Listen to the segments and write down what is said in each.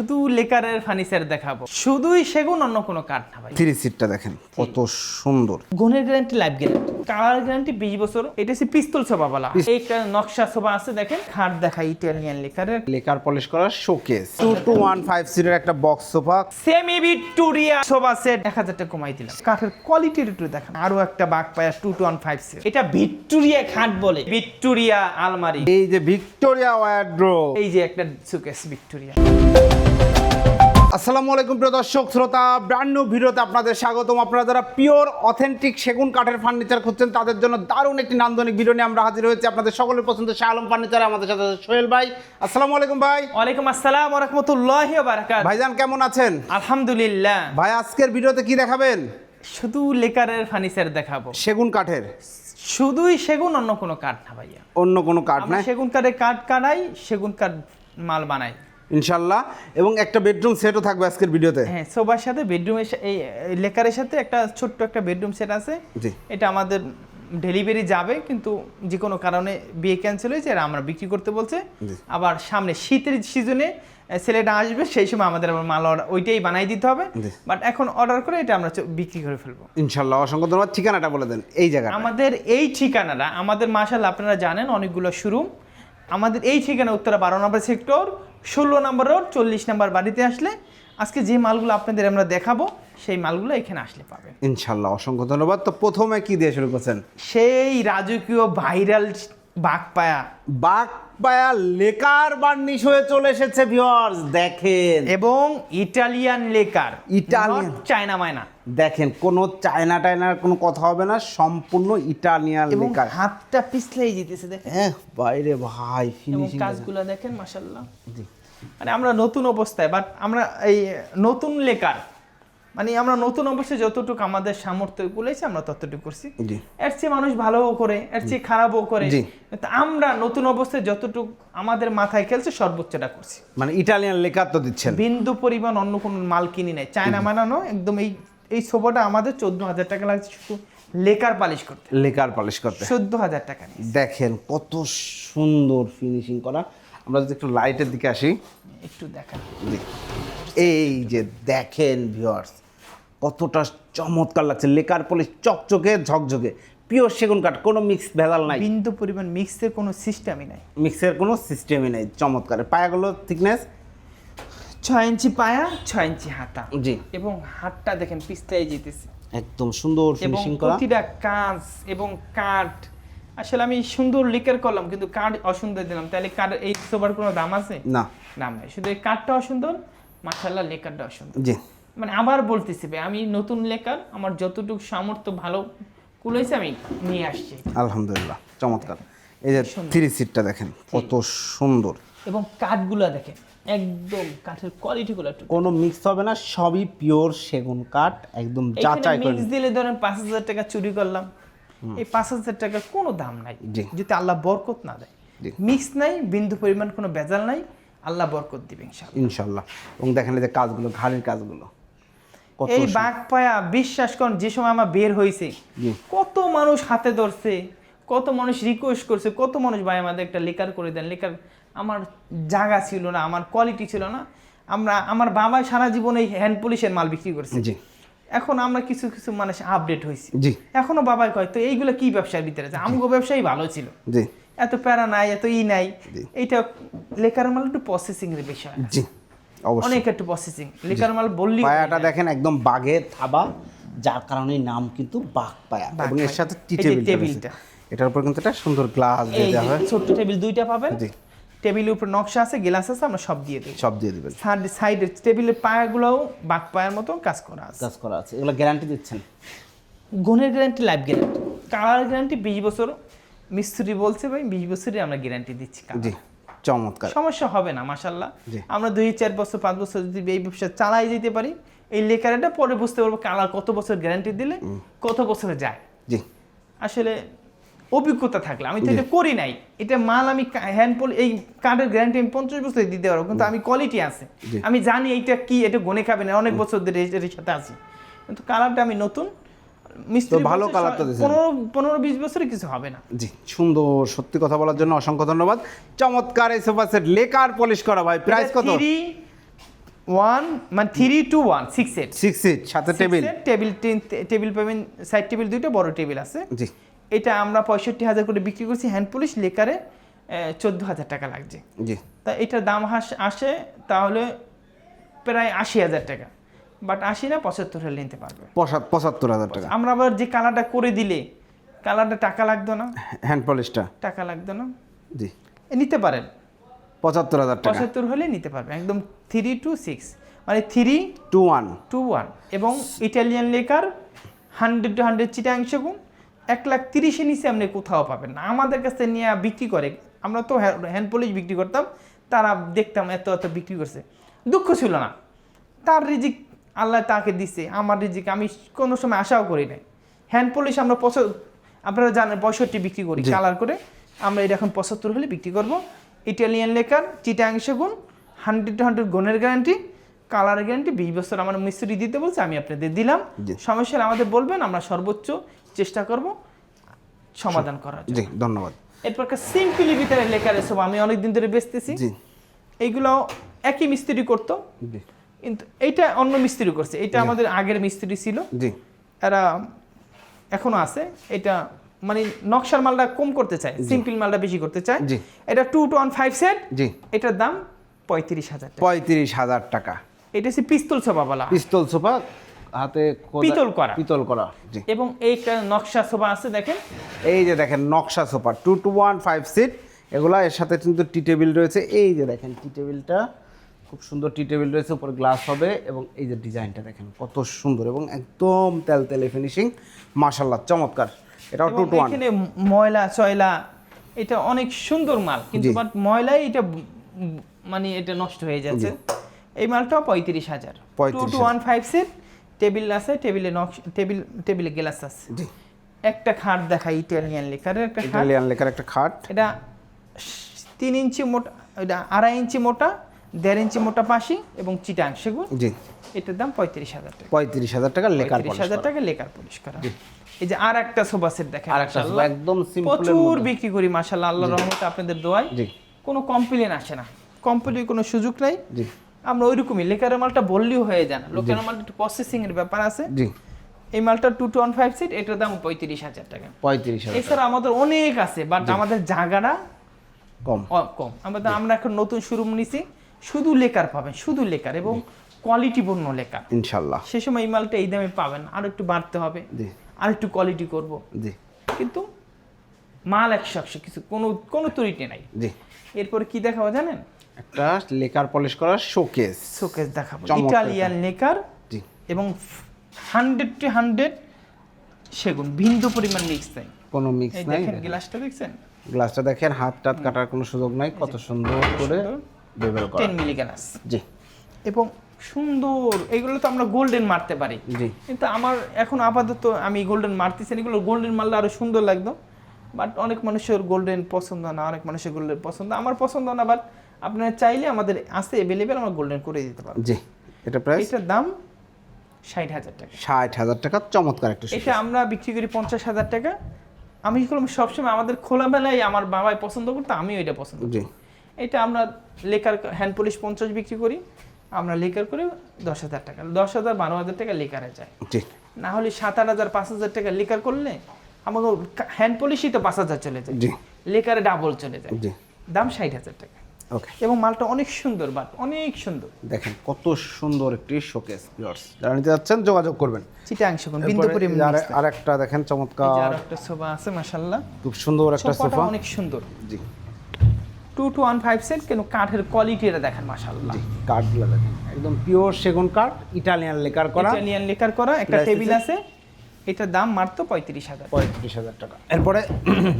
শুধু লেকারের ফার্নিচার দেখাবো। শুধুই সেগুন অন্য কোনো কাঠ না ভাই। থ্রি সিটটা দেখেন কত সুন্দর। গুণের guarantee life guarantee colour guarantee বিশ বছর। এটা হচ্ছে পিস্তল সোফা বলা এইটা নকশা সোফা আছে দেখেন। খাট দেখা ইটালিয়ান লেকারের। লেকার পলিশ করা showcase two two one five সিটের একটা box sofa semi Victoria sofa set এক হাজার টাকা কমাই দিলাম। কাঠের কোয়ালিটির একটু দেখেন। আরও একটা বাঘ পায়া two two one five set এটা ভিক্টোরিয়া খাট বলে। ভিক্টোরিয়া আলমারি। এই যে ভিক্টোরিয়া ওয়ার্ড্রো এই যে একটা সুকেস ভিক্টোরিয়া আসসালামু আলাইকুম প্রিয় দর্শক শ্রোতা ব্র্যান্ড নিউ ভিডিওতে আপনাদের স্বাগতম। আপনারা যারা পিওর অথেন্টিক সেগুন কাঠের ফার্নিচার খুঁজছেন তাদের জন্য দারুণ একটি নান্দনিক ভিডিও নিয়ে আমরা হাজির হয়েছি। আপনাদের সকলের পছন্দ শাহ আলম ফার্নিচার আমাদের সাথে সোহেল ভাই। আসসালামু আলাইকুম ভাই। ওয়ালাইকুম আসসালাম রহমতুল্লাহ বারাকাত ভাইজান কেমন আছেন? আলহামদুলিল্লাহ। ভাই আজকের ভিডিওতে কি দেখাবেন? শুধু লেকারের ফার্নিচার দেখাবো। সেগুন কাঠের। শুধুই সেগুন অন্য কোনো কাঠ না ভাইয়া। অন্য কোনো কাঠ নাই? সেগুন কাঠে কাঠ কাটাই সেগুন কাঠ মাল বানাই। ইনশাল্লাহ। এবং একটা বেডরুম সেটও থাকবে আজকের ভিডিওতে। হ্যাঁ সোফার সাথে বেডরুমের এই লেকারের সাথে একটা ছোট্ট একটা বেডরুম সেট আছে। জি। এটা আমাদের ডেলিভারি যাবে কিন্তু যে কোনো কারণে বিয়ে ক্যান্সেল হয়েছে আর আমরা বিক্রি করতে বলছে। আবার সামনে শীতের সিজনে ছেলেটা আসবে সেই সময় আমাদের আবার মাল order- ওইটাই বানাই দিতে হবে। বাট এখন অর্ডার করে এটা আমরা বিক্রি করে ফেলব। ইনশাল্লাহ অসংখ্য ধন্যবাদ। ঠিকানাটা বলে দেন এই জায়গা আমাদের এই ঠিকানাটা আমাদের মাসাল আপনারা জানেন অনেকগুলো শোরুম আমাদের এই ঠিকানা উত্তরা বারো নম্বর সেক্টর ষোলো নম্বর রোড চল্লিশ নম্বর বাড়িতে আসলে আজকে যে মালগুলো আপনাদের আমরা দেখাবো সেই মালগুলো এখানে আসলে পাবেন। ইনশাল্লাহ অসংখ্য ধন্যবাদ। তো প্রথমে কি দিয়ে শুরু করছেন? সেই রাজকীয় ভাইরাল বাঘ পায়া। বাঘ পায়া লেকার বার্নিশ হয়ে চলে এসেছে ভিউয়ার্স দেখেন। এবং ইটালিয়ান লেকার। Not চায়না মায়না। দেখেন কোনো চায়না টায়নার কোনো কথা হবে না সম্পূর্ণ ইটালিয়ান লেকার। হাতটা পিছলেই যেতেছে দেখেন। হ্যাঁ বাইরে ভাই ফিনিশিং কাজগুলো দেখেন মাসাল্লাহ মানে আমরা নতুন অবস্থায় বাট আমরা এই নতুন লেকার মানে আমরা নতুন অবস্থায় যতটুকু আমাদের সামর্থ্য কুলেছে আমরা ততটুকু করছি। এর চেয়ে মানুষ ভালোও করে এর চেয়ে খারাপও করে। আমরা নতুন অবস্থায় যতটুকু আমাদের মাথায় খেলছে সর্বোচ্চটা করছি। মানে ইটালিয়ান লেকার তো দিচ্ছেন। বিন্দু পরিমাণ অন্য কোনো মাল কিনি নাই। চায়না বানানো একদম এই এই সোফাটা আমাদের চোদ্দ হাজার টাকা লাগছে শুধু লেকার পালিশ করতে। লেকার পালিশ করতে। চোদ্দ হাজার টাকা দেখেন কত সুন্দর ফিনিশিং করা। আমরা যদি একটু লাইটের দিকে আসি। একটু দেখান। এই যে দেখেন ভিউয়ার্স কতটা চমৎকার লাগছে। লেকার পলিশ চকচকে ঝকঝকে। পিওর সেগুন কাঠ কোনো মিক্স ভেজাল নাই। বিন্দু পরিমাণ মিক্সের কোনো সিস্টেমই নাই। মিক্সের কোনো সিস্টেমই নাই চমৎকার। পায়াগুলো থিকনেস ছয় ইঞ্চি পায়া ছয় ইঞ্চি হাতা। জি। এবং হাতটা দেখেন পিস্তায় যেতেছে। একদম সুন্দর ফিনিশিং করা। প্রতিটা কাজ এবং কাঠ আসলে আমি সুন্দর লিকার করলাম কিন্তু কাঠ অসুন্দর দিলাম। তাহলে কাঠ এই সোবার কোনো দাম আছে? না। দাম নাই। শুধু এই কাঠটা অসুন্দর মাসাল্লাহ লেকারটা অসুন্দর। জি। মানে আবার বলতেছি ভাই আমি নতুন লেকার আমার যতটুকু সামর্থ্য ভালো কুলেছে আমি নিয়ে আসছি। আলহামদুলিল্লাহ চমৎকার। এই যে থ্রি সিটটা দেখেন কত সুন্দর। এবং কাঠগুলো দেখেন একদম কাঠের কোয়ালিটিগুলো কোনো মিক্স হবে না সবই পিওর সেগুন কাঠ একদম যাচাই করে মিক্স দিলে ধরেন পাঁচ হাজার টাকা চুরি করলাম এই পাঁচ হাজার টাকার কোনো দাম নাই। যদি আল্লাহ বরকত না দেয়। মিক্স নাই বিন্দু পরিমাণ কোনো বেজাল নাই আল্লাহ বরকত দিবে ইনশাআল্লাহ। ইনশাল্লাহ এবং দেখেন এই যে কাজগুলো ঘাড়ের কাজগুলো। এই বাঘ পায়া বিশ্বাস করুন যে সময় আমার বের হয়েছে কত মানুষ হাতে ধরছে কত মানুষ রিকোয়েস্ট করছে কত মানুষ ভাই আমাদের একটা লেকার করে দেন। লেকার আমার জায়গা ছিল না আমার কোয়ালিটি ছিল না। আমরা আমার বাবা সারা জীবন এই হ্যান্ড পুলিশের মাল বিক্রি করছে। জি। এখন আমরা কিছু কিছু মানুষ আপডেট হয়েছি। জি। এখনও বাবাই কয় তো এইগুলো কি ব্যবসার ভিতরে আছে? আমগো ব্যবসাই ভালো ছিল। জি। এত প্যারা নাই এত ই নাই। এইটা লেকার মাল একটু প্রসেসিং এর বিষয়। জি। অনেক একটু প্রসেসিং লেকার মাল বললি পায়াটা দেখেন একদম বাঘের থাবা যার কারণে নাম কিন্তু বাঘ পায়া। বাঘ এবং এর সাথে টি টেবিলটা। এটার উপর কিন্তু একটা সুন্দর গ্লাস দিয়ে দেওয়া হয়। ছোট্ট টেবিল দুইটা পাবেন। জি। টেবিলের উপর নকশা আছে গ্লাস আছে আমরা সব দিয়ে দিই সব দিয়ে দিবেন। সাইডের টেবিলের পায়াগুলোও বাঘ পায়ার মতো কাজ করা আছে। কাজ করা আছে। এগুলো গ্যারান্টি দিচ্ছেন? গুণের guarantee life guarantee colour guarantee বিশ বছর। মিস্ত্রি বলছে ভাই বিশ বছরই আমরা গ্যারান্টি দিচ্ছি colour। চমৎকার। সমস্যা হবে না মাসাল্লাহ আমরা দুই চার বছর পাঁচ বছর যদি এই ব্যবসা চালাই যেতে পারি এই লেকারটা পরে বুঝতে পারব কালার কত বছর গ্যারান্টি দিলে কত বছরে যায়। জি। আসলে অভিজ্ঞতা থাকলে আমি তো এটা করি নাই। এটা মাল আমি হ্যান্ডপল এই কার্ডের গ্যারান্টি আমি পঞ্চাশ বছর দিতে পারব কিন্তু আমি কোয়ালিটি আছে। আমি জানি এইটা কি এটা গনে খাবে না অনেক বছর ধরে এর সাথে আছি। কিন্তু কালারটা আমি নতুন মিস্ত্রি ভালো বলছে colour তো স- দিয়েছেন। পনেরো পনেরো বিশ বছরে কিছু হবে না। জি সুন্দর সত্যি কথা বলার জন্য অসংখ্য ধন্যবাদ। চমৎকার এই সোফা সেট লেকার পলিশ করা ভাই। প্রাইস কত? ওয়ান মানে three two one six eight six seat সাথে টেবিল টেবিল টেবিল পাবেন সাইড টেবিল দুইটা বড় টেবিল আছে। জি। এটা আমরা পঁয়ষট্টি হাজার করে বিক্রি করছি হ্যান্ড পুলিশ লেকারে চোদ্দ হাজার টাকা লাগছে। জি। তা এটার দাম হাস- আসে তাহলে প্রায় আশি হাজার টাকা। বাট আশি না পঁচাত্তর হলে নিতে পারবে। পঁচা- পঁচাত্তর হাজার টাকা। আমরা আবার যে কালারটা করে দিলে কালারটা টাকা লাগতো না? হ্যান্ড পলিশটা। টাকা লাগতো না? জি। নিতে পারেন। পঁচাত্তর হাজার টাকা। পঁচাত্তর হলে নিতে পারবে একদম থ্রি টু সিক্স মানে three two one two one এবং Italian lacquer hundred to hundred চিটা চিটাংশ গুণ এক লাখ তিরিশে নিচে আপনি কোথাও পাবেন না। আমাদের কাছে নিয়ে বিক্রি করে আমরা তো হ্যান্ড পলিশ বিক্রি করতাম তারা দেখতাম এত এত বিক্রি করছে। দুঃখ ছিল না। তার রিজিক আল্লাহ তাকে দিছে আমার রিজিক আমি কোনো সময় আশাও করি নাই। হ্যান্ড পলিশ আমরা পঁচ আপনারা জানেন পঁয়ষট্টি বিক্রি করি কালার করে। আমরা এটা এখন পঁচাত্তর হলে বিক্রি করব। ইটালিয়ান লেকার চিটাংশ গুণ হান্ড্রেড টু হান্ড্রেড গুণের গ্যারান্টি কালার গ্যারান্টি বিশ বছর আমার মিস্ত্রি দিতে বলছে আমি আপনাদের দিলাম। সমস্যা আমাদের বলবেন আমরা সর্বোচ্চ চেষ্টা করব সমাধান করার জি ধন্যবাদ। এরপর একটা সিম্পলি ভিতরে লেখার এসব আমি অনেকদিন ধরে বেচতেছি। এইগুলো একই মিস্ত্রি করতো। কিন্তু এইটা অন্য মিস্ত্রি করছে। এটা আমাদের আগের মিস্ত্রি ছিল। জি। এরা এখনও আছে। এটা মানে নকশার মালটা কম করতে চায়। সিম্পল মালটা বেশি করতে চায়। জি। এটা two two one five set জি। এটার দাম পঁয়ত্রিশ হাজার টাকা। পঁয়ত্রিশ হাজার টাকা। এটা হচ্ছে পিস্তল সোফা বলা পিস্তল সোফা হাতে পিতল করা। পিতল করা জি। এবং এইটা নকশা সোফা আছে দেখেন। এই যে দেখেন নকশা sofa two two one five seat এগুলা এর সাথে কিন্তু টি টেবিল রয়েছে। এই যে দেখেন টি টেবিলটা খুব সুন্দর টি টেবিল রয়েছে উপরে গ্লাস হবে এবং এই যে ডিজাইনটা দেখেন কত সুন্দর এবং একদম তেল তেলে ফিনিশিং মাশাল্লাহ চমৎকার। এটাও টু টু এখানে ময়লা চয়লা এটা অনেক সুন্দর মাল কিন্তু বাট ময়লাই এটা মানে এটা নষ্ট হয়ে যাচ্ছে। এই মালটাও পঁয়ত্রিশ হাজার। Two two one five seat table আছে টেবিলে নকশ টেবিল টেবিলে গ্লাস আছে। একটা খাট দেখাই ইটালিয়ান লেকারের একটা ইটালিয়ান লেখার একটা খাট। এটা তিন ইঞ্চি মোটা এটা আড়াই ইঞ্চি মোটা দেড় ইঞ্চি মোটা পাশি এবং চিটাং সেগুন। জি। এটার দাম পঁয়ত্রিশ হাজার টাকা। পঁয়ত্রিশ হাজার টাকা লেখার পঁয়ত্রিশ হাজার টাকা লেকার পলিশ করা। এই যে আর একটা সোফা সেট দেখেন আর একটা মাশাআল্লাহ। একদম সিম্পল প্রচুর বিক্রি করি মাশাল্লাহ আল্লাহ রহমতে আপনাদের দোয়ায়। জি। কোনো কমপ্লেন আসে না। কমপ্লেনের কোনো সুযোগ নাই। জি। আমরা ওইরকমই লেকারের মালটা বললেও হয়ে যায় না। লোকের মালটা একটু প্রসেসিং এর ব্যাপার আছে। জি। এই মালটা two two one five seat এটার দাম পঁয়ত্রিশ হাজার টাকা। পঁয়ত্রিশ হাজার এছাড়া আমাদের অনেক আছে বাট আমাদের জায়গাটা কম। কম। আমাদের আমরা এখন নতুন শোরুম নিছি। শুধু লেকার পাবেন শুধু লেকার এবং কোয়ালিটিপূর্ণ লেকার। ইনশাল্লাহ। সে সময় এই মালটা এই দামে পাবেন আর একটু বাড়তে হবে আর একটু কোয়ালিটি করব। জি। কিন্তু মাল একশো একশো কিছু কোনো কোনো তরিটে নাই। জি। এরপরে কি দেখাবো জানেন? একটা লেকার পলিশ করা শোকেস শোকেস দেখাবো। ইটালিয়ান লেকার জি। এবং হান্ড্রেড টু হান্ড্রেড সেগুন বিন্দু পরিমাণ মিক্স নাই। কোনো মিক্স নাই। দেখেন গ্লাসটা দেখছেন? গ্লাসটা দেখেন হাত টাত কাটার কোনো সুযোগ নাই। কত সুন্দর করে বেবেল করা টেন মিলি গ্লাস জি। এবং সুন্দর এগুলো তো আমরা গোল্ডেন মারতে পারি। জি। কিন্তু আমার এখন আপাতত আমি গোল্ডেন মারতেছি এগুলো গোল্ডেন মারলে আরও সুন্দর লাগতো। বাট অনেক মানুষের গোল্ডেন পছন্দ না অনেক মানুষের গোল্ডেন পছন্দ। আমার পছন্দ না বাট আপনারা চাইলে আমাদের আছে অ্যাভেলেবেল আমরা গোল্ডেন করে দিতে পারব। জি এটা প্রাইস এটার দাম ষাট হাজার টাকা। ষাট হাজার টাকা চমৎকার একটা এটা আমরা বিক্রি করি পঞ্চাশ হাজার টাকা। আমি কি করলাম সবসময় আমাদের খোলামেলায় আমার বাবাই পছন্দ করতো আমিও এটা পছন্দ করি এটা আমরা লেকার হ্যান্ড পলিশ পঞ্চাশ বিক্রি করি আমরা লেকার করে দশ হাজার টাকা দশ হাজার বারো হাজার টাকা লেকারে যায়। না হলে সাত আট হাজার পাঁচ হাজার টাকা লেকার করলে আমাকে হ্যান্ড পলিশই তো পাঁচ হাজার চলে যায়। লেকারে ডাবল চলে যায়। দাম ষাট হাজার টাকা। ওকে। এবং মালটা অনেক সুন্দর বাট অনেক সুন্দর। দেখেন কত সুন্দর একটি শোকেস ভিউয়ার্স যারা নিতে যাচ্ছেন যোগাযোগ করবেন। বিন্দু পরিমাণ আর- আরেকটা দেখেন চমৎকার। আর একটা সোফা আছে মাসাল্লাহ খুব সুন্দর একটা সোফা। অনেক সুন্দর। জি। Two two one five set কিন্তু কাঠের কোয়ালিটিটা দেখেন মাসাল্লাহ জি কাঠগুলো দেখেন। একদম পিওর সেগুন কাঠ ইটালিয়ান লেকার করা। ইটালিয়ান লেকার করা একটা টেবিল আছে। এটার দাম মাত্র পঁয়ত্রিশ হাজার। পঁয়ত্রিশ হাজার টাকা। এরপরে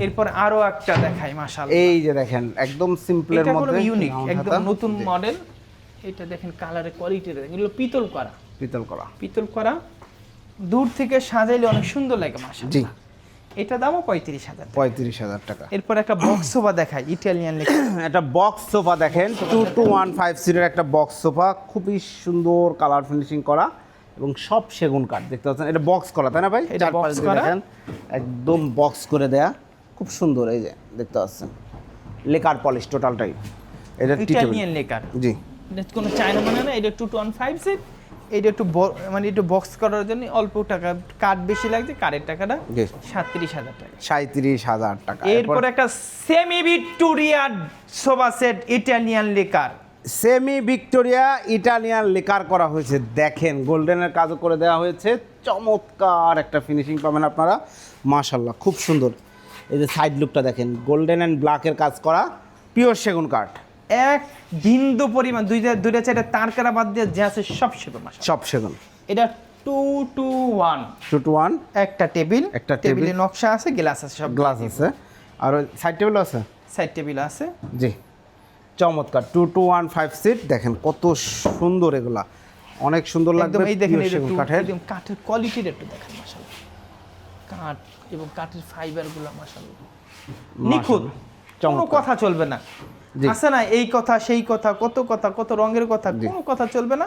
এরপর আরও একটা দেখাই মাসাল্লাহ এই যে দেখেন একদম সিম্পলের এটা মধ্যে ইউনিক একদম নতুন মডেল এটা দেখেন কালারের কোয়ালিটি এগুলো পিতল করা। পিতল করা। পিতল করা। দূর থেকে সাজাইলে অনেক সুন্দর লাগে জি। এটা দামও পঁয়ত্রিশ হাজার পঁয়ত্রিশ হাজার টাকা। এরপর একটা বক্স সোফা দেখায় ইটালিয়ান একটা বক্স সোফা দেখেন টু টু ওয়ান ফাইভ সিটের একটা বক্স সোফা খুবই সুন্দর কালার ফিনিশিং করা এবং সব সেগুন কাঠ দেখতে পাচ্ছেন? এটা বক্স করা তাই না ভাই? এটা করা। দেখেন একদম বক্স করে দেয়া খুব সুন্দর এই যে দেখতে পাচ্ছেন? লেকার পলিশ টোটালটাই এটা ইটালিয়ান লেকার। জি। এটা কোনো চায়না মানে না এটা two two one five seat এটা একটু মানে একটু বক্স করার জন্য অল্প টাকা। কাঠ বেশি লাগছে কাঠের টাকাটা জি। সাতত্রিশ হাজার টাকা। সাঁত্রিশ হাজার টাকা। এরপর একটা semi Victoria sofa set Italian lacquer semi Victoria Italian lacquer করা হয়েছে। দেখেন গোল্ডেনের কাজও করে দেওয়া হয়েছে। চমৎকার একটা ফিনিশিং পাবেন আপনারা। মাশাল্লাহ খুব সুন্দর। এই যে সাইড লুকটা দেখেন গোল্ডেন অ্যান্ড ব্ল্যাকের কাজ করা পিওর সেগুন কাঠ এক বিন্দু পরিমাণ দুইটা দুইটা চারটা তার কারা বাদ দিয়ে যে আছে সব সেগুন সব সেগুন। এটা two two one two two one একটা টেবিল একটা টেবিল। নকশা আছে গ্লাস আছে সব গ্লাস আছে। আর সাইড টেবিল আছে? সাইড টেবিল আছে। জি। চমৎকার। Two two one five seat দেখেন কত সুন্দর এগুলা। অনেক সুন্দর লাগবে এই দেখেন কাঠের। একদম কাঠের কোয়ালিটির একটু দেখেন মাশাআল্লাহ। কাঠ এবং কাঠের ফাইবারগুলো মাশাআল্লাহ। নিখুঁত। কোনো কথা চলবে না। আছে না? এই কথা সেই কথা কত কথা কত রঙের কথা কোনো কথা চলবে না।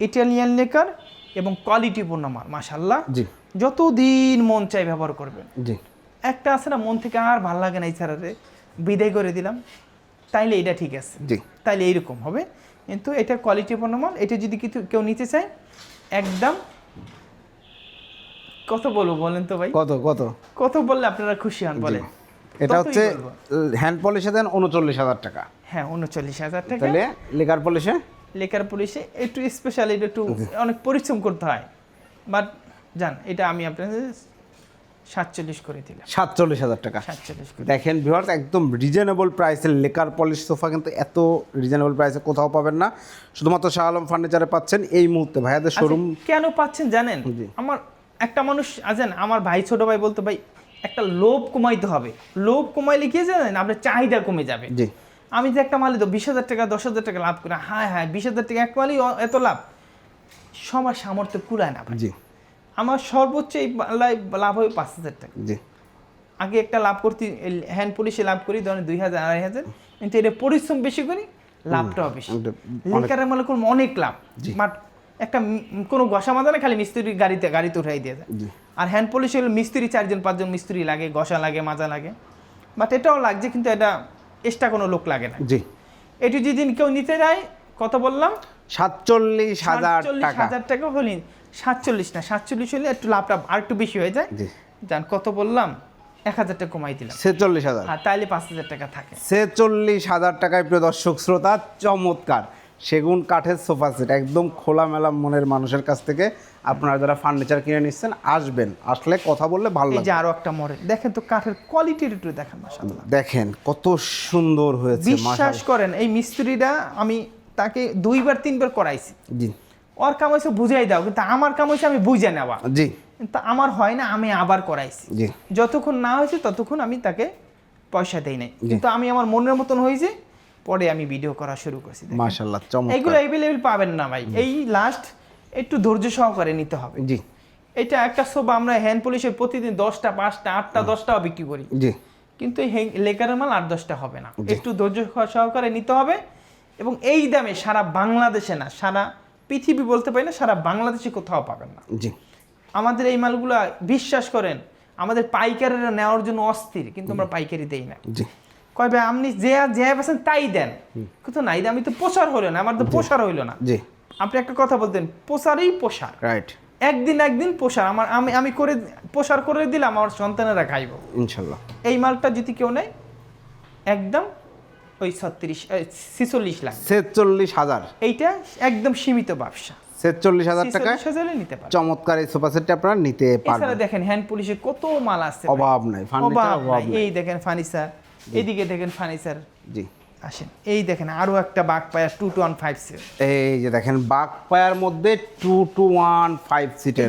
ইটালিয়ান লেকার এবং কোয়ালিটিপূর্ণ মাল মাশাআল্লাহ। জি। যতদিন মন চাই ব্যবহার করবেন। একটা আছে না মন থেকে আর ভালো লাগে না এই ছাড়াতে। বিদায় করে দিলাম। তাইলে এটা ঠিক আছে। তাইলে এইরকম হবে। কিন্তু এটা কোয়ালিটিপূর্ণ মাল এটা যদি কিছু কেউ নিতে চায় একদম কত বলব বলেন তো ভাই? কত কত? কত বললে আপনারা খুশি হন বলেন। এটা হচ্ছে হ্যান্ড পলিশে দেন উনচল্লিশ হাজার টাকা। হ্যাঁ উনচল্লিশ হাজার টাকা। তাহলে লেকার পলিশে লেখার পলিশে একটু স্পেশাল এটা একটু অনেক পরিশ্রম করতে হয়। বাট জান এটা আমি আপনাদের সাতচল্লিশ করে দিলাম। সাতচল্লিশ হাজার টাকা। সাতচল্লিশ দেখেন ভিউয়ার্স একদম রিজনেবল প্রাইসের লেকার পলিশ সোফা কিন্তু এত রিজনেবল প্রাইসে কোথাও পাবেন না। শুধুমাত্র শাহ আলম ফার্নিচারে পাচ্ছেন এই মুহূর্তে। ভাইয়াদের শোরুম আচ্ছা, কেন পাচ্ছেন জানেন? আমার একটা মানুষ আছেন আমার ভাই ছোট ভাই বলতো ভাই একটা লোভ কমাইতে হবে। লোভ কমাইলে কি জানেন? আপনার চাহিদা কমে যাবে। জি। আমি যে একটা মালে তো বিশ হাজার টাকা দশ হাজার টাকা লাভ করি। হায় হায় বিশ হাজার টাকা এক মালই এত লাভ। সবার সামর্থ্য কুলায় না জি। আমার সর্বোচ্চ এই পাল্লায় লাভ হবে পাঁচ হাজার টাকা। জি। আগে একটা লাভ করতে হ্যান্ড পুলিশে লাভ করি ধরেন দুই হাজার আড়াই হাজার। কিন্তু এটা পরিশ্রম বেশি করি লাভটাও বেশি। লেকারের মনে করুন অনেক লাভ। বাট একটা কোনো ঘষা মাজা না খালি মিস্ত্রি গাড়িতে গাড়িতে উঠাই দিয়ে যায়। আর হ্যান্ড পলিশ হলে মিস্ত্রি চারজন পাঁচজন মিস্ত্রি লাগে ঘষা লাগে মাজা লাগে। বাট এটাও লাগছে কিন্তু এটা এক্সট্রা কোনো লোক লাগে না। জি। এটি যদি কেউ নিতে যায় কত বললাম? সাতচল্লিশ হাজার হাজার টাকা হলে সাতচল্লিশ না সাতচল্লিশ হলে একটু লাভটা আর একটু বেশি হয়ে যায়। জান কত বললাম? এক হাজার টাকা কমাই দিলাম। ছেচল্লিশ হাজার। আর তাইলে পাঁচ হাজার টাকা থাকে। ছেচল্লিশ হাজার টাকায় প্রিয় দর্শক শ্রোতা চমৎকার। সেগুন কাঠের সোফা সেট একদম খোলামেলা মনের মানুষের কাছ থেকে আপনারা যারা ফার্নিচার কিনে নিচ্ছেন আসবেন। আসলে কথা বললে ভালো লাগবে। আরও একটা মডেল। দেখেন তো কাঠের কোয়ালিটির একটু দেখেন মাসাল্লাহ দেখেন কত সুন্দর হয়েছে বিশ্বাস করেন এই মিস্ত্রিটা আমি তাকে দুইবার তিনবার করাইছি। জি। ওর কাম হয়েছে বুঝাই দাও কিন্তু আমার কাম হয়েছে আমি বুঝে নেওয়া। জি। কিন্তু আমার হয় না আমি আবার করাইছি। জি। যতক্ষণ না হয়েছে ততক্ষণ আমি তাকে পয়সা দেই নাই। কিন্তু আমি আমার মনের মতন হয়েছে পরে আমি ভিডিও করা শুরু করছি মাশাল্লাহ এগুলো চমৎকার। অ্যাভেলেবেল পাবেন না ভাই। এই লাস্ট একটু ধৈর্য সহকারে নিতে হবে। জি। এটা একটা সোফা আমরা হ্যান্ড পলিশের প্রতিদিন দশটা পাঁচটা আটটা দশটাও বিক্রি করি। জি। কিন্তু লেকারের মাল আট দশটা হবে না। একটু ধৈর্য সহকারে নিতে হবে এবং এই দামে সারা বাংলাদেশে না সারা পৃথিবী বলতে পারি না সারা বাংলাদেশে কোথাও পাবেন না। জি। আমাদের এই মালগুলো বিশ্বাস করেন আমাদের পাইকারেরা নেওয়ার জন্য অস্থির কিন্তু আমরা পাইকারি দেই না। জি। কয় আপনি যে যে পাচ্ছেন তাই দেন। কিন্তু না এই তো হইল না আমার তো প্রসার হইল না। জি। আপনি একটা কথা বলতেন প্রসারেই প্রসার। রাইট একদিন একদিন প্রসার। আমার আমি আমি করে প্রসার করে দিলাম আমার সন্তানেরা খাইব। ইনশাল্লাহ। এই মালটা যদি কেউ নেয় একদম ওই ছত্রিশ ছিচল্লিশ লাখ। ছেচল্লিশ হাজার। এইটা একদম সীমিত ব্যবসা। ছেচল্লিশ হাজার 46 নিতে পারে চমৎকার এই সোফা সেটটা আপনারা নিতে পারবেন। দেখেন হ্যান্ড পুলিশে কত মাল আছে অভাব নাই অভাব নাই। নাই। এই দেখেন ফার্নিচার। এদিকে দেখেন ফার্নিচার জি। আসেন। এই দেখেন আরও একটা বাঘ পায়া টু টু ওয়ান ফাইভ সেল এই যে দেখেন বাঘ পায়ার মধ্যে টু টু ওয়ান ফাইভ সিটের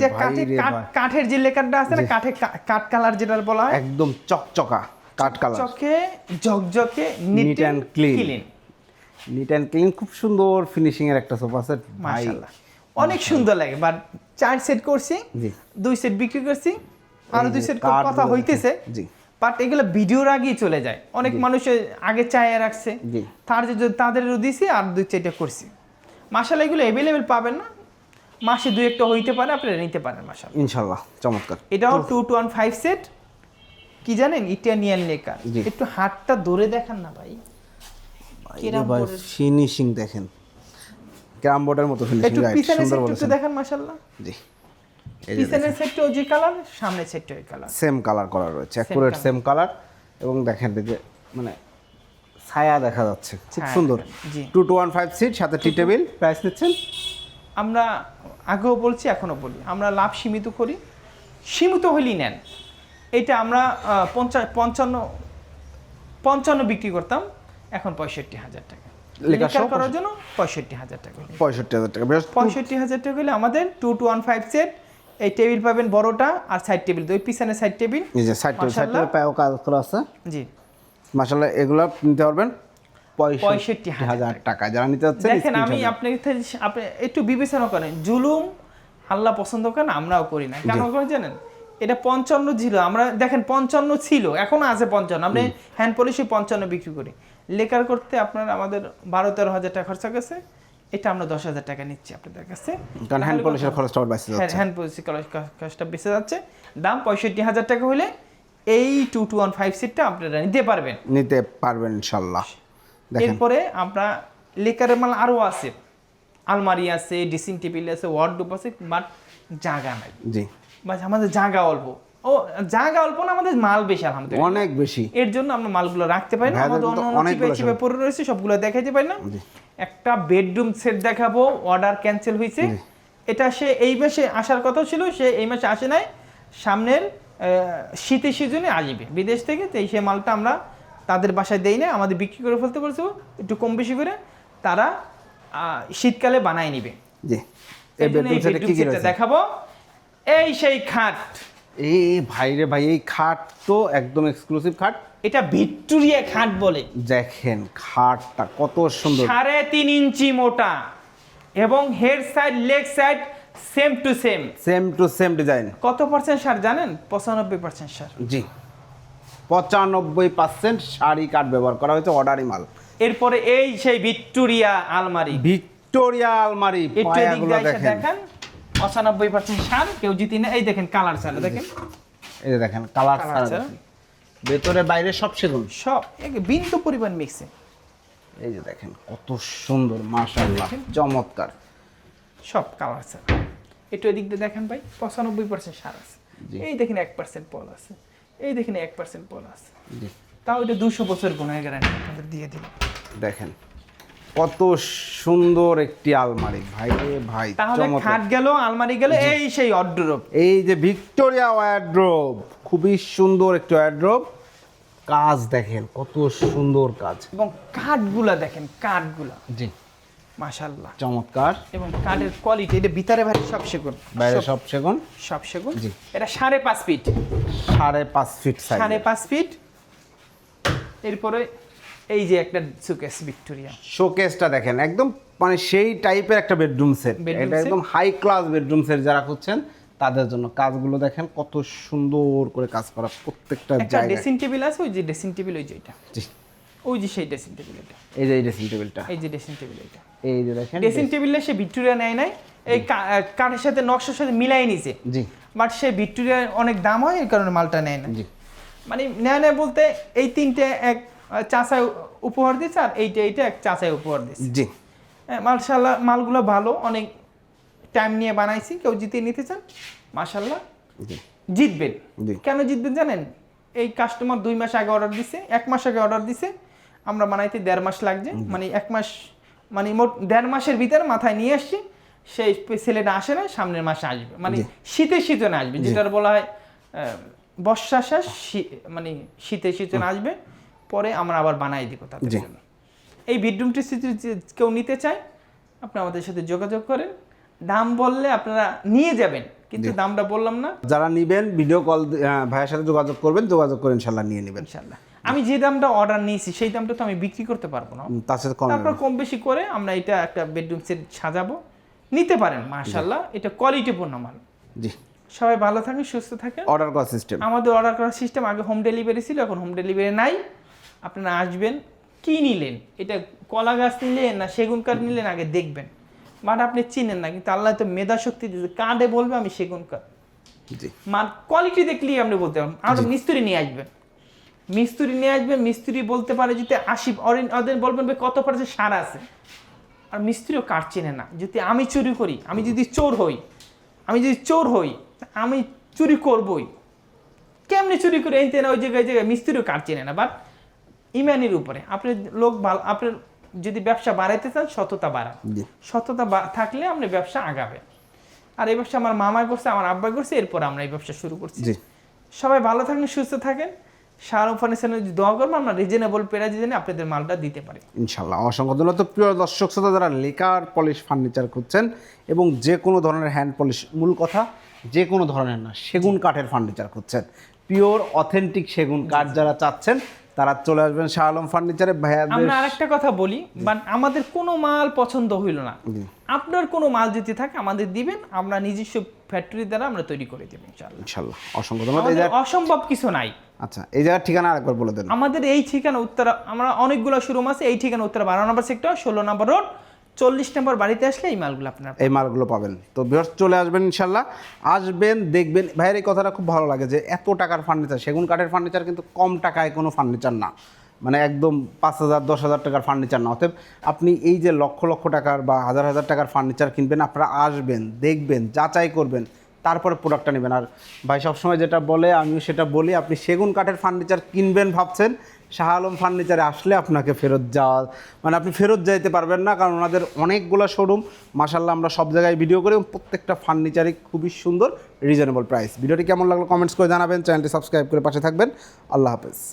কাঠের যে লেকারটা আছে না কাঠে কাঠ কালার যেটা বলা হয়। একদম চকচকা কাঠ কালার। চকে ঝকঝকে neat and clean neat and clean খুব সুন্দর ফিনিশিং এর একটা সোফা সেট মাশাআল্লাহ। অনেক সুন্দর লাগে বাট চার সেট করছি জি। দুই সেট বিক্রি করছি আরও দুই সেট কথা হইতেছে। জি। বাট এগুলো ভিডিওর আগেই চলে যায়। অনেক মানুষের আগে চায় রাখছে। তার যে তাদেরও দিছি আর দুই চারটা করছি। মাসালা এগুলো অ্যাভেলেবেল পাবেন না। মাসে দুই একটা হইতে পারে আপনারা নিতে পারেন মাসাল ইনশাল্লাহ চমৎকার। এটাও two two one five set কি জানেন? ইটালিয়ান জি। একটু হাতটা ধরে দেখান না ভাই। ফিনিশিং দেখেন। ক্যারাম বোর্ডের মতো ফিনিশিং একটু পিছনের সুন্দর দেখেন মাশাআল্লাহ। জি। পিছনের সেটটা যে কালার সামনের সেটটা ওই কালার সেম কালার করা রয়েছে অ্যাকুরেট সেম কালার এবং দেখেন যে মানে ছায়া দেখা যাচ্ছে খুব সুন্দর। Two two one five seat সাথে টি টেবিল প্রাইস নিচ্ছেন আমরা আগেও বলছি এখনও বলি। আমরা লাভ সীমিত করি সীমিত হলেই নেন। এটা আমরা পঞ্চা পঞ্চান্ন পঞ্চান্ন বিক্রি করতাম এখন পঁয়ষট্টি হাজার টাকা। লেখা লেখা করার জন্য পঁয়ষট্টি হাজার টাকা। পঁয়ষট্টি হাজার টাকা পঁয়ষট্টি হাজার টাকা হলে আমাদের two two one five set এই টেবিল পাবেন বড়টা আর সাইড টেবিল দুই পিছনে সাইড টেবিল। এই যে সাইড টেবিল সাইড টেবিল পায়েও কাজ করা আছে। জি। মাসাল্লাহ এগুলো নিতে পারবেন পঁয়ষট্টি হাজার টাকা। যারা নিতে যাচ্ছেন দেখেন আমি আপনাকে আপনি একটু বিবেচনা করেন জুলুম আল্লাহ পছন্দ করেন আমরাও করি না। কেন করে জানেন? এটা পঞ্চান্ন ছিল আমরা দেখেন পঞ্চান্ন ছিল এখনও আছে পঞ্চান্ন। আপনি হ্যান্ড পলিশে পঞ্চান্ন বিক্রি করি। লেকার করতে আপনার আমাদের বারো তেরো হাজার টাকা খরচা গেছে। এটা আমরা দশ হাজার টাকা নিচ্ছি আপনাদের কাছে। কারণ হ্যান্ড পলিশের খরচটা বেঁচে হ্যাঁ যাচ্ছে। হ্যান্ড পলিশি কাজটা বেঁচে যাচ্ছে। দাম পঁয়ষট্টি হাজার টাকা হলে এই টু টু ওয়ান ফাইভ সিটটা আপনারা নিতে পারবেন। নিতে পারবেন ইনশাল্লাহ এরপরে আমরা লেকারের মাল আরও আছে। আলমারি আছে ড্রেসিং টেবিল আছে ওয়ার্ডরোব আছে বাট জায়গা নাই। জি। বাট আমাদের জায়গা অল্প। ও জায়গা অল্প না আমাদের মাল বেশি আলহামদুলিল্লাহ। অনেক বেশি। এর জন্য আমরা মালগুলো রাখতে পারি না ভাইদের আমাদের অন্য চিপে চিপে পড়ে রয়েছে সবগুলো দেখাইতে পারি না। একটা বেডরুম সেট দেখাবো অর্ডার ক্যান্সেল হয়েছে এটা সে এই মাসে আসার কথা ছিল সে এই মাসে আসে নাই। সামনের শীতের সিজনে আসবে। বিদেশ থেকে তো এই সেই মালটা আমরা তাদের বাসায় দেই না আমাদের বিক্রি করে ফেলতে পারছ একটু কম বেশি করে। তারা শীতকালে বানায় নিবে। জি। দেখাবো। এই সেই খাট। এই ভাই রে ভাই এই খাট তো একদম এক্সক্লুসিভ খাট। এটা ভিক্টোরিয়া খাট বলে। দেখেন খাটটা কত সুন্দর। সাড়ে তিন ইঞ্চি মোটা এবং head side leg side same to same same to same design কত পার্সেন্ট সার জানেন? পঁচানব্বই পার্সেন্ট সার। জি। পঁচানব্বই পার্সেন্ট শাড়ি কাঠ ব্যবহার করা হয়েছে অর্ডারি মাল। এরপরে এই সেই ভিক্টোরিয়া আলমারি। ভিক্টোরিয়া আলমারি। পায়াগুলো দেখেন। পঁচানব্বই পার্সেন্ট সার কেউ জিতি না এই দেখেন কালার সার দেখেন। এই যে দেখেন কালার ছাড়া ছাড়া। ভেতরে বাইরে সব সেগুন। সব বিন্দু পরিমাণ মিক্সিং এই যে দেখেন কত সুন্দর মাশাআল্লাহ চমৎকার। সব কালার সার একটু এদিক দিয়ে দেখেন ভাই পঁচানব্বই পার্সেন্ট সার আছে। এই দেখেন এক পার্সেন্ট পল আছে। এই দেখেন এক পার্সেন্ট পল আছে। তাও এটা দুশো বছর গুণের গ্যারান্টি আপনাদের দিয়ে দিলাম। দেখেন কত সুন্দর একটি আলমারি। ভাই রে ভাই তাহলে খাট গেল আলমারি গেল এই সেই অড্রোপ এই যে ভিক্টোরিয়া ওয়ার্ড্রোব খুবই সুন্দর একটি ওয়ার্ড্রোব কাজ দেখেন কত সুন্দর কাজ। এবং কাঠগুলা দেখেন কাঠগুলা। জি। মাশাল্লাহ চমৎকার। এবং কাঠের কোয়ালিটি এটা ভিতরে বাইরে সব সেগুন। বাইরে সব সেগুন? সব সেগুন। জি। এটা সাড়ে পাঁচ ফিট সাড়ে পাঁচ ফিট সাড়ে পাঁচ ফিট এরপরে এই যে একটা সুকেস ভিক্টোরিয়া। শোকেসটা দেখেন একদম মানে সেই টাইপের একটা বেডরুম সেট এটা একদম হাই ক্লাস বেডরুম সেট যারা খুঁজছেন তাদের জন্য কাজগুলো দেখেন কত সুন্দর করে কাজ করা প্রত্যেকটা জায়গায়। ড্রেসিং টেবিল আছে ওই যে ড্রেসিং টেবিল ওই যে এটা। ওই যে সেই ড্রেসিং টেবিল এটা। এই যে এই ড্রেসিং টেবিলটা এই যে ড্রেসিং টেবিল এটা। এই যে দেখেন ড্রেসিং টেবিলে সে ভিক্টোরিয়া নেয় নাই এই কাঠের সাথে নকশার সাথে মিলাই নিছে। জি। বাট সে ভিক্টোরিয়ার অনেক দাম হয় এই কারণে মালটা নেয় না। জি। মানে নেয় না বলতে এই তিনটে এক চাচায় উপহার দিচ্ছে আর এইটা এইটা এক চাচায় উপহার দিচ্ছে জি। হ্যাঁ মার্শাল্লাহ মালগুলো ভালো অনেক টাইম নিয়ে বানাইছি কেউ জিতিয়ে নিতে চান মার্শাল্লাহ জিতবেন। কেন জিতবেন জানেন? এই কাস্টমার দুই মাস আগে অর্ডার দিছে এক মাস আগে অর্ডার দিছে আমরা বানাইতে দেড় মাস লাগছে মানে এক মাস মানে মোট দেড় মাসের ভিতরে মাথায় নিয়ে আসছি সেই ছেলেটা আসে না সামনের মাসে আসবে। মানে শীতের সিজনে আসবে যেটা বলা হয় বর্ষা শেষ মানে শীতের সিজনে আসবে। পরে আমরা আবার বানাই দিব তাদের জন্য। এই বেডরুমটি যদি কেউ নিতে চায় আপনি আমাদের সাথে যোগাযোগ করেন। দাম বললে আপনারা নিয়ে যাবেন কিন্তু দামটা বললাম না। যারা নেবেন ভিডিও কল ভাইয়ের সাথে যোগাযোগ করবেন যোগাযোগ করে ইনশাল্লাহ নিয়ে নেবেন। ইনশাল্লাহ। আমি যে দামটা অর্ডার নিয়েছি সেই দামটা তো আমি বিক্রি করতে পারব না। সাথে কম তারপর কম বেশি করে আমরা এটা একটা বেডরুম সেট সাজাবো। নিতে পারেন মার্শাল্লাহ এটা কোয়ালিটিপূর্ণ মাল। জি। সবাই ভালো থাকেন সুস্থ থাকেন। অর্ডার করার সিস্টেম আমাদের অর্ডার করার সিস্টেম আগে হোম ডেলিভারি ছিল এখন হোম ডেলিভারি নাই। আপনারা আসবেন কি নিলেন? এটা কলা গাছ নিলেন না সেগুন কাঠ নিলেন? আগে দেখবেন। বাট আপনি চিনেন না কিন্তু আল্লাহ তো মেধা শক্তি দিয়েছে। কার্ডে বলবে আমি সেগুন কাঠ। মাল কোয়ালিটি দেখলেই আপনি বলতে পারবেন। আর মিস্ত্রি নিয়ে আসবেন। মিস্ত্রি নিয়ে আসবেন মিস্ত্রি বলতে পারে যদি আশি অরেন- ওদের বলবেন ভাই কত পার্সেন্ট সার আছে? আর মিস্ত্রিও কাঠ চেনে না। যদি আমি চুরি করি আমি যদি চোর হই আমি যদি চোর হই আমি চুরি করবই। কেমনি চুরি করে এই না ওই জায়গায় জায়গায়? মিস্ত্রিও কাঠ চেনে না। বাট ইমানের উপরে। আপনি লোক ভালো আপনার যদি ব্যবসা বাড়াইতে চান সততা বাড়ান। সততা থাকলে আপনি ব্যবসা আগাবে আর এই ব্যবসা আমার মামা করছে আমার আব্বা করছে এরপর আমরা এই ব্যবসা শুরু করছি। সবাই ভালো থাকেন সুস্থ থাকেন। শাহরুখ যদি দোয়া করব আমরা রিজনেবল প্রাইস জেনে আপনাদের মালটা দিতে পারি। ইনশাল্লাহ অসংখ্য ধন্যবাদ। তো প্রিয় দর্শক শ্রোতা যারা লেকার পলিশ ফার্নিচার খুঁজছেন এবং যে কোনো ধরনের হ্যান্ড পলিশ মূল কথা যে কোনো ধরনের না সেগুন কাঠের ফার্নিচার খুঁজছেন। পিওর অথেন্টিক সেগুন কাঠ যারা চাচ্ছেন তারা চলে আসবেন শাহ আলম ফার্নিচারে ভাইয়াদের আমরা আরেকটা কথা বলি বাট আমাদের কোনো মাল পছন্দ হইল না। আপনার কোনো মাল যদি থাকে আমাদের দিবেন আমরা নিজস্ব ফ্যাক্টরি দ্বারা আমরা তৈরি করে দেব ইনশাআল্লাহ। অসংখ্য ধন্যবাদ। অসম্ভব কিছু নাই। আচ্ছা এই জায়গার ঠিকানা আরেকবার বলে দেন। আমাদের এই ঠিকানা উত্তরা আমরা অনেকগুলো শোরুম আছে এই ঠিকানা উত্তরা বারো নম্বর সেক্টর ষোলো নম্বর রোড চল্লিশ নম্বর বাড়িতে আসলে এই মালগুলো আপনার এই মালগুলো পাবেন। তো বিহার চলে আসবেন ইনশাল্লাহ। আসবেন, দেখবেন। ভাইয়ের এই কথাটা খুব ভালো লাগে যে এত টাকার ফার্নিচার সেগুন কাঠের ফার্নিচার কিন্তু কম টাকায় কোনো ফার্নিচার না। মানে একদম পাঁচ হাজার, দশ হাজার টাকার ফার্নিচার না। অতএব আপনি এই যে লক্ষ লক্ষ টাকার বা হাজার হাজার টাকার ফার্নিচার কিনবেন, আপনারা আসবেন, দেখবেন, যাচাই করবেন, তারপরে প্রোডাক্টটা নেবেন। আর ভাই সবসময় যেটা বলে, আমিও সেটা বলি, আপনি সেগুন কাঠের ফার্নিচার কিনবেন ভাবছেন শাহ আলম ফার্নিচারে আসলে আপনাকে ফেরত যাওয়া মানে আপনি ফেরত যাইতে পারবেন না, কারণ ওনাদের অনেকগুলো শোরুম মাসাল্লাহ আমরা সব জায়গায় ভিডিও করি এবং প্রত্যেকটা ফার্নিচারই খুবই সুন্দর রিজনেবল প্রাইস ভিডিওটি কেমন লাগল কমেন্টস করে জানাবেন চ্যানেলটি সাবস্ক্রাইব করে পাশে থাকবেন। আল্লাহ হাফেজ।